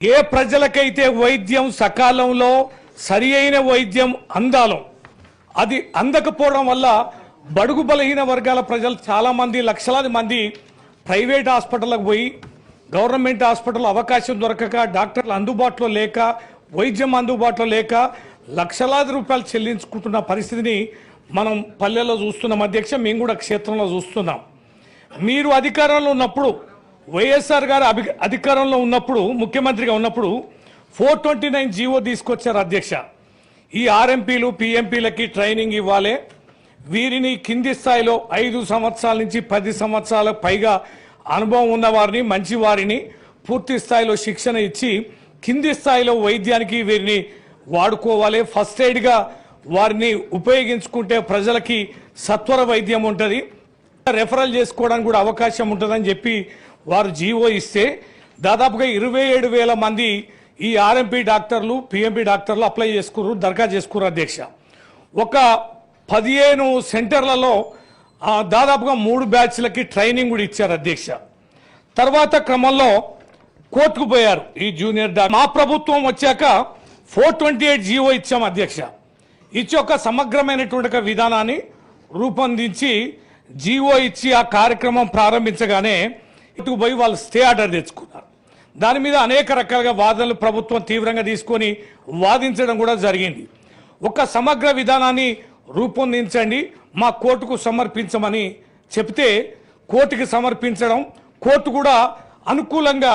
ఏ ప్రజలకైతే వైద్యం సకాలంలో సరి అయిన వైద్యం అందాలో అది అందకపోవడం వల్ల బడుగు బలహీన వర్గాల ప్రజలు చాలా మంది లక్షలాది మంది ప్రైవేట్ హాస్పిటల్కి పోయి గవర్నమెంట్ హాస్పిటల్ అవకాశం దొరకక డాక్టర్లు అందుబాటులో లేక వైద్యం అందుబాటులో లేక లక్షలాది రూపాయలు చెల్లించుకుంటున్న పరిస్థితిని మనం పల్లెల్లో చూస్తున్నాం. అధ్యక్ష మేము కూడా క్షేత్రంలో చూస్తున్నాం. మీరు అధికారంలో ఉన్నప్పుడు వైఎస్ఆర్ గారు అభి- అధికారంలో ఉన్నప్పుడు ముఖ్యమంత్రిగా ఉన్నప్పుడు ఫోర్ ట్వంటీ నైన్ జీవో తీసుకొచ్చారు అధ్యక్ష. ఈ ఆర్ఎంపీలు పిఎంపీలకి ట్రైనింగ్ ఇవ్వాలి. వీరిని కింది స్థాయిలో ఐదు సంవత్సరాల నుంచి పది సంవత్సరాల పైగా అనుభవం ఉన్న వారిని మంచి వారిని పూర్తి స్థాయిలో శిక్షణ ఇచ్చి కింది స్థాయిలో వైద్యానికి వీరిని వాడుకోవాలి. ఫస్ట్ ఎయిడ్గా వారిని ఉపయోగించుకుంటే ప్రజలకి సత్వర వైద్యం ఉంటుంది. రెఫరల్ చేసుకోవడానికి కూడా అవకాశం ఉంటుందని చెప్పి వారు జీవో ఇస్తే దాదాపుగా ఇరవై ఏడు వేల మంది ఈ ఆర్ఎంపీ డాక్టర్లు పిఎంపీ డాక్టర్లు అప్లై చేసుకున్నారు దరఖాస్తు చేసుకున్నారు అధ్యక్ష. ఒక పదిహేను సెంటర్లలో దాదాపుగా మూడు బ్యాచ్లకి ట్రైనింగ్ కూడా ఇచ్చారు అధ్యక్ష. తర్వాత క్రమంలో కోర్టుకు పోయారు ఈ జూనియర్ డాక్టర్. మా ప్రభుత్వం వచ్చాక ఫోర్ ట్వంటీ ఎయిట్ జీవో ఇచ్చాం అధ్యక్ష. ఇచ్చి ఒక సమగ్రమైనటువంటి విధానాన్ని రూపొందించి జీవో ఇచ్చి ఆ కార్యక్రమం ప్రారంభించగానే కోర్టుకు పోయి వాళ్ళు స్టే ఆర్డర్ తెచ్చుకున్నారు. దాని మీద అనేక రకాలుగా వాదనలు ప్రభుత్వం తీవ్రంగా తీసుకొని వాదించడం కూడా జరిగింది. ఒక సమగ్ర విధానాన్ని రూపొందించండి మా కోర్టుకు సమర్పించమని చెప్తే కోర్టుకి సమర్పించడం కోర్టు కూడా అనుకూలంగా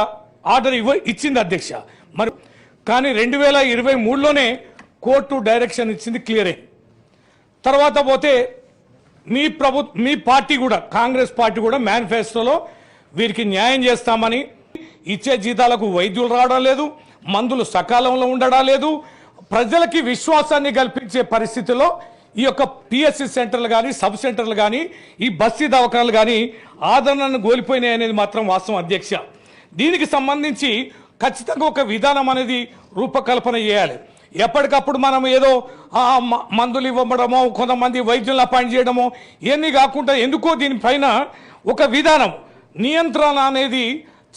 ఆర్డర్ ఇవ్వ ఇచ్చింది అధ్యక్ష. మరి కానీ రెండు వేల ఇరవై మూడులోనే కోర్టు డైరెక్షన్ ఇచ్చింది క్లియరే. తర్వాత పోతే మీ ప్రభు మీ పార్టీ కూడా కాంగ్రెస్ పార్టీ కూడా మేనిఫెస్టోలో వీరికి న్యాయం చేస్తామని ఇచ్చే జీతాలకు వైద్యులు రావడం లేదు మందులు సకాలంలో ఉండడం లేదు. ప్రజలకి విశ్వాసాన్ని కల్పించే పరిస్థితిలో ఈ యొక్క పిఎస్సి సెంటర్లు కానీ సబ్ సెంటర్లు కానీ ఈ బస్తీ దవాఖానలు కానీ ఆదరణను కోల్పోయినాయి అనేది మాత్రం వాస్తవం అధ్యక్ష. దీనికి సంబంధించి ఖచ్చితంగా ఒక విధానం అనేది రూపకల్పన చేయాలి. ఎప్పటికప్పుడు మనం ఏదో మందులు ఇవ్వడమో కొంతమంది వైద్యులను అపాయింట్ చేయడమో ఇవన్నీ కాకుండా ఎందుకో దీనిపైన ఒక విధానం నియంత్రణ అనేది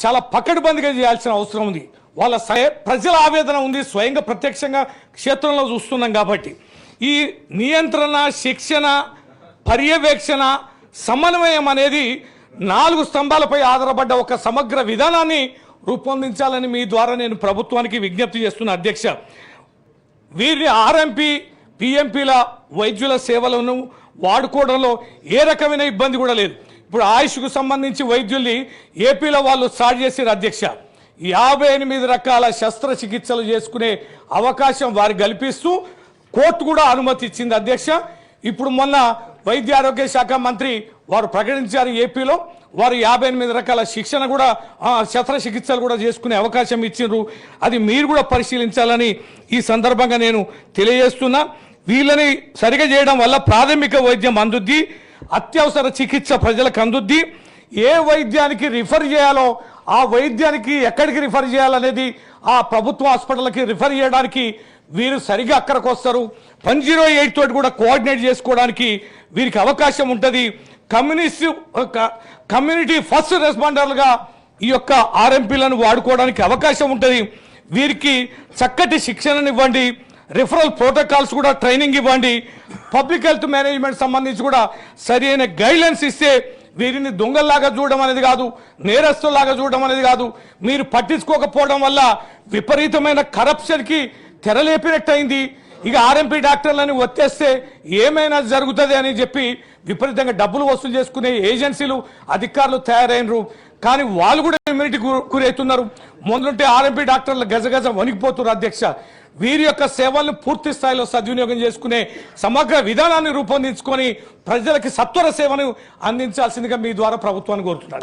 చాలా పకడ్బందీగా చేయాల్సిన అవసరం ఉంది. వాళ్ళ ప్రజల ఆవేదన ఉంది స్వయంగా ప్రత్యక్షంగా క్షేత్రంలో చూస్తున్నాం కాబట్టి. ఈ నియంత్రణ శిక్షణ పర్యవేక్షణ సమన్వయం అనేది నాలుగు స్తంభాలపై ఆధారపడ్డ ఒక సమగ్ర విధానాన్ని రూపొందించాలని మీ ద్వారా నేను ప్రభుత్వానికి విజ్ఞప్తి చేస్తున్న అధ్యక్ష. వీరిని ఆర్ఎంపీ పిఎంపీల వైద్యుల సేవలను వాడుకోవడంలో ఏ రకమైన ఇబ్బంది కూడా లేదు. ఇప్పుడు ఆయుష్కు సంబంధించి వైద్యుల్ని ఏపీలో వాళ్ళు స్టార్ట్ చేసారు అధ్యక్ష. యాభై ఎనిమిది రకాల శస్త్రచికిత్సలు చేసుకునే అవకాశం వారు కల్పిస్తూ కోర్టు కూడా అనుమతి ఇచ్చింది అధ్యక్ష. ఇప్పుడు మొన్న వైద్య ఆరోగ్య శాఖ మంత్రి వారు ప్రకటించారు ఏపీలో. వారు యాభై ఎనిమిది రకాల శిక్షణ కూడా శస్త్రచికిత్సలు కూడా చేసుకునే అవకాశం ఇచ్చిండ్రు. అది మీరు కూడా పరిశీలించాలని ఈ సందర్భంగా నేను తెలియజేస్తున్నా. వీళ్ళని సరిగా చేయడం వల్ల ప్రాథమిక వైద్యం అందుద్ది. అత్యవసర చికిత్స ప్రజలకు అందుద్ది. ఏ వైద్యానికి రిఫర్ చేయాలో ఆ వైద్యానికి ఎక్కడికి రిఫర్ చేయాలనేది ఆ ప్రభుత్వ హాస్పిటల్కి రిఫర్ చేయడానికి వీరు సరిగా అక్కడికి వస్తారు వన్ జీరో ఎయిట్ తోటి కూడా కోఆర్డినేట్ చేసుకోవడానికి వీరికి అవకాశం ఉంటుంది. కమ్యూనిస్ట్ కమ్యూనిటీ ఫస్ట్ రెస్పాండర్లుగా ఈ యొక్క ఆర్ఎంపీలను వాడుకోవడానికి అవకాశం ఉంటుంది. వీరికి చక్కటి శిక్షణనివ్వండి. రిఫరల్ ప్రోటోకాల్స్ కూడా ట్రైనింగ్ ఇవ్వండి. పబ్లిక్ హెల్త్ మేనేజ్మెంట్ సంబంధించి కూడా సరి అయిన గైడ్లైన్స్ ఇస్తే వీరిని దొంగల్లాగా చూడడం అనేది కాదు నేరస్తులాగా చూడడం అనేది కాదు. మీరు పట్టించుకోకపోవడం వల్ల విపరీతమైన కరప్షన్కి తెరలేపినట్టయింది. ఇక ఆర్ఎంపీ డాక్టర్లని వచ్చేస్తే ఏమైనా జరుగుతుంది అని చెప్పి విపరీతంగా డబ్బులు వసూలు చేసుకునే ఏజెన్సీలు అధికారులు తయారైనరు. కానీ వాళ్ళు కూడా ఇమ్యూనిటీ గురవుతున్నారు మొదలుంటే ఆర్ఎంపీ డాక్టర్లు గజగజ వణికిపోతున్నారు అధ్యక్ష. వీరి యొక్క సేవలను పూర్తి స్థాయిలో సద్వినియోగం చేసుకునే సమగ్ర విధానాన్ని రూపొందించుకొని ప్రజలకి సత్వర సేవను అందించాల్సిందిగా మీ ద్వారా ప్రభుత్వాన్ని కోరుతున్నారు